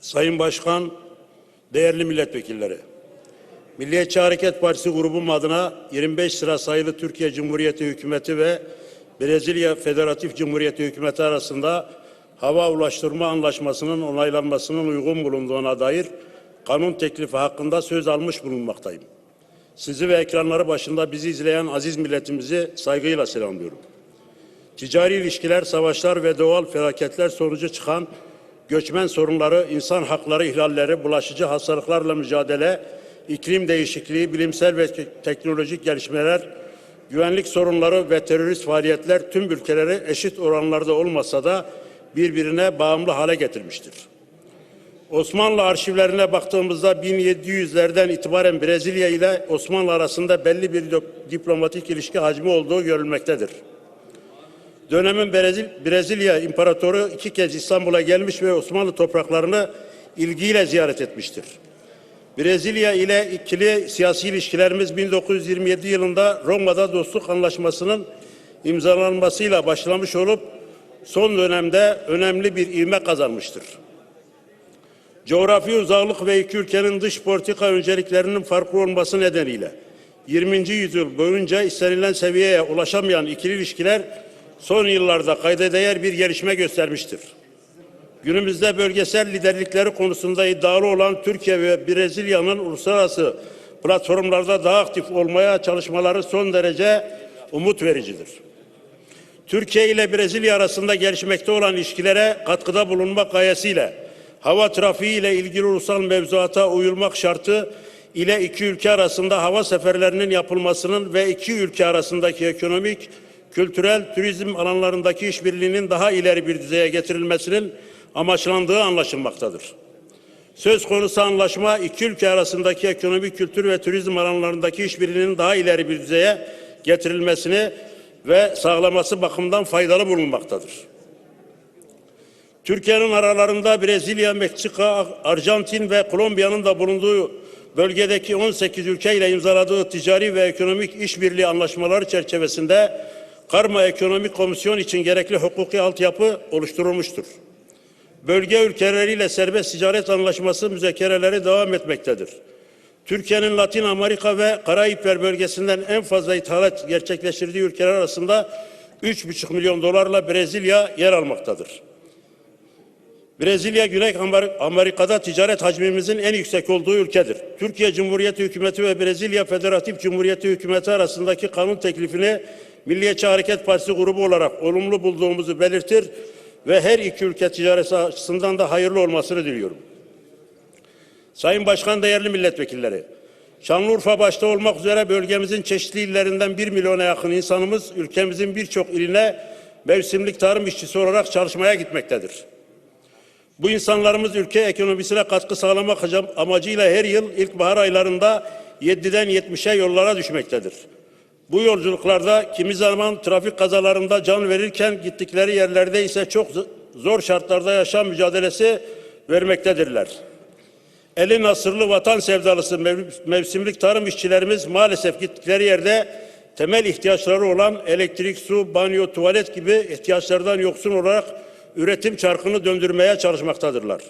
Sayın Başkan, değerli milletvekilleri. Milliyetçi Hareket Partisi grubum adına 25 sıra sayılı Türkiye Cumhuriyeti Hükümeti ve Brezilya Federatif Cumhuriyeti Hükümeti arasında hava ulaştırma anlaşmasının onaylanmasının uygun bulunduğuna dair kanun teklifi hakkında söz almış bulunmaktayım. Sizi ve ekranları başında bizi izleyen aziz milletimizi saygıyla selamlıyorum. Ticari ilişkiler, savaşlar ve doğal felaketler sonucu çıkan göçmen sorunları, insan hakları ihlalleri, bulaşıcı hastalıklarla mücadele, iklim değişikliği, bilimsel ve te- teknolojik gelişmeler, güvenlik sorunları ve terörist faaliyetler tüm ülkeleri eşit oranlarda olmasa da birbirine bağımlı hale getirmiştir. Osmanlı arşivlerine baktığımızda 1700'lerden itibaren Brezilya ile Osmanlı arasında belli bir dip- diplomatik ilişki hacmi olduğu görülmektedir. Dönemin Brezil, Brezilya İmparatoru iki kez İstanbul'a gelmiş ve Osmanlı topraklarını ilgiyle ziyaret etmiştir. Brezilya ile ikili siyasi ilişkilerimiz 1927 yılında Roma'da dostluk anlaşmasının imzalanmasıyla başlamış olup son dönemde önemli bir ivme kazanmıştır. Coğrafi uzaklık ve iki ülkenin dış politika önceliklerinin farklı olması nedeniyle 20. yüzyıl boyunca istenilen seviyeye ulaşamayan ikili ilişkiler son yıllarda kayda değer bir gelişme göstermiştir. Günümüzde bölgesel liderlikleri konusunda iddialı olan Türkiye ve Brezilya'nın uluslararası platformlarda daha aktif olmaya çalışmaları son derece umut vericidir. Türkiye ile Brezilya arasında gelişmekte olan ilişkilere katkıda bulunmak gayesiyle hava trafiği ile ilgili ulusal mevzuata uyulmak şartı ile iki ülke arasında hava seferlerinin yapılmasının ve iki ülke arasındaki ekonomik, kültürel, turizm alanlarındaki işbirliğinin daha ileri bir düzeye getirilmesinin amaçlandığı anlaşılmaktadır. Söz konusu anlaşma iki ülke arasındaki ekonomik, kültür ve turizm alanlarındaki işbirliğinin daha ileri bir düzeye getirilmesini ve sağlaması bakımından faydalı bulunmaktadır. Türkiye'nin aralarında Brezilya, Meksika, Arjantin ve Kolombiya'nın da bulunduğu bölgedeki 18 ülke ile imzaladığı ticari ve ekonomik işbirliği anlaşmaları çerçevesinde Karma Ekonomik Komisyon için gerekli hukuki altyapı oluşturulmuştur. Bölge ülkeleriyle serbest ticaret anlaşması müzakereleri devam etmektedir. Türkiye'nin Latin Amerika ve Karayipler bölgesinden en fazla ithalat gerçekleştirdiği ülkeler arasında 3,5 milyon dolarla Brezilya yer almaktadır. Brezilya, Güney Amer- Amerika'da ticaret hacmimizin en yüksek olduğu ülkedir. Türkiye Cumhuriyeti Hükümeti ve Brezilya Federatif Cumhuriyeti Hükümeti arasındaki kanun teklifini Milliyetçi Hareket Partisi grubu olarak olumlu bulduğumuzu belirtir ve her iki ülke ticareti açısından da hayırlı olmasını diliyorum. Sayın Başkan, değerli milletvekilleri, Şanlıurfa başta olmak üzere bölgemizin çeşitli illerinden bir milyona yakın insanımız ülkemizin birçok iline mevsimlik tarım işçisi olarak çalışmaya gitmektedir. Bu insanlarımız ülke ekonomisine katkı sağlamak amacıyla her yıl ilkbahar aylarında 7'den 70'e yollara düşmektedir. Bu yolculuklarda kimi zaman trafik kazalarında can verirken gittikleri yerlerde ise çok zor şartlarda yaşam mücadelesi vermektedirler. Eli nasırlı vatan sevdalısı mev- mevsimlik tarım işçilerimiz maalesef gittikleri yerde temel ihtiyaçları olan elektrik, su, banyo, tuvalet gibi ihtiyaçlardan yoksun olarak üretim çarkını döndürmeye çalışmaktadırlar.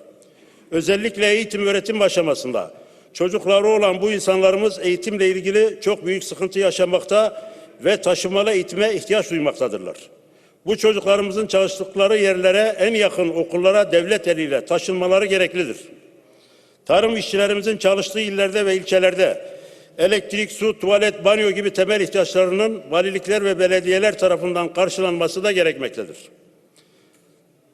Özellikle eğitim öğretim aşamasında çocukları olan bu insanlarımız eğitimle ilgili çok büyük sıkıntı yaşamakta ve taşımalı eğitime ihtiyaç duymaktadırlar. Bu çocuklarımızın çalıştıkları yerlere en yakın okullara devlet eliyle taşınmaları gereklidir. Tarım işçilerimizin çalıştığı illerde ve ilçelerde elektrik, su, tuvalet, banyo gibi temel ihtiyaçlarının valilikler ve belediyeler tarafından karşılanması da gerekmektedir.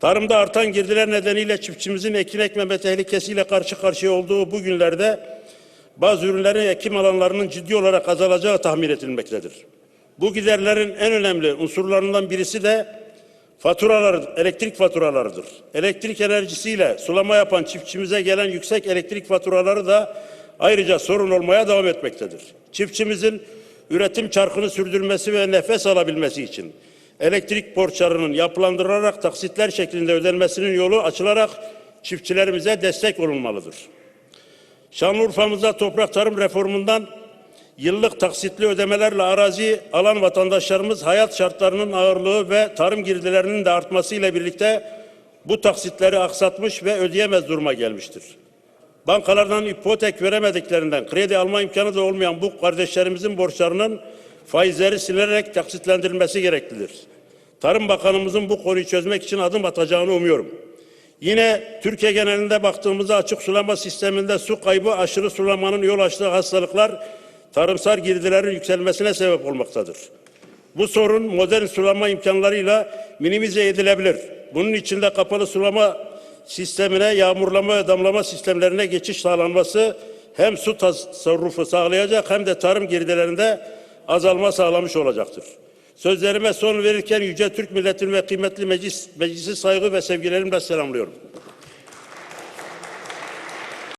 Tarımda artan girdiler nedeniyle çiftçimizin ekin ekmeme tehlikesiyle karşı karşıya olduğu bu günlerde bazı ürünlerin ekim alanlarının ciddi olarak azalacağı tahmin edilmektedir. Bu giderlerin en önemli unsurlarından birisi de faturalar, elektrik faturalarıdır. Elektrik enerjisiyle sulama yapan çiftçimize gelen yüksek elektrik faturaları da ayrıca sorun olmaya devam etmektedir. Çiftçimizin üretim çarkını sürdürmesi ve nefes alabilmesi için elektrik borçlarının yapılandırılarak taksitler şeklinde ödenmesinin yolu açılarak çiftçilerimize destek olunmalıdır. Şanlıurfa'mızda toprak tarım reformundan yıllık taksitli ödemelerle arazi alan vatandaşlarımız hayat şartlarının ağırlığı ve tarım girdilerinin de artmasıyla birlikte bu taksitleri aksatmış ve ödeyemez duruma gelmiştir. Bankalardan ipotek veremediklerinden kredi alma imkanı da olmayan bu kardeşlerimizin borçlarının faizleri silerek taksitlendirilmesi gereklidir. Tarım Bakanımızın bu konuyu çözmek için adım atacağını umuyorum. Yine Türkiye genelinde baktığımızda açık sulama sisteminde su kaybı aşırı sulamanın yol açtığı hastalıklar tarımsal girdilerin yükselmesine sebep olmaktadır. Bu sorun modern sulama imkanlarıyla minimize edilebilir. Bunun için de kapalı sulama sistemine, yağmurlama ve damlama sistemlerine geçiş sağlanması hem su tasarrufu sağlayacak hem de tarım girdilerinde azalma sağlamış olacaktır. Sözlerime son verirken Yüce Türk Milleti'nin ve kıymetli meclis, meclisi saygı ve sevgilerimle selamlıyorum.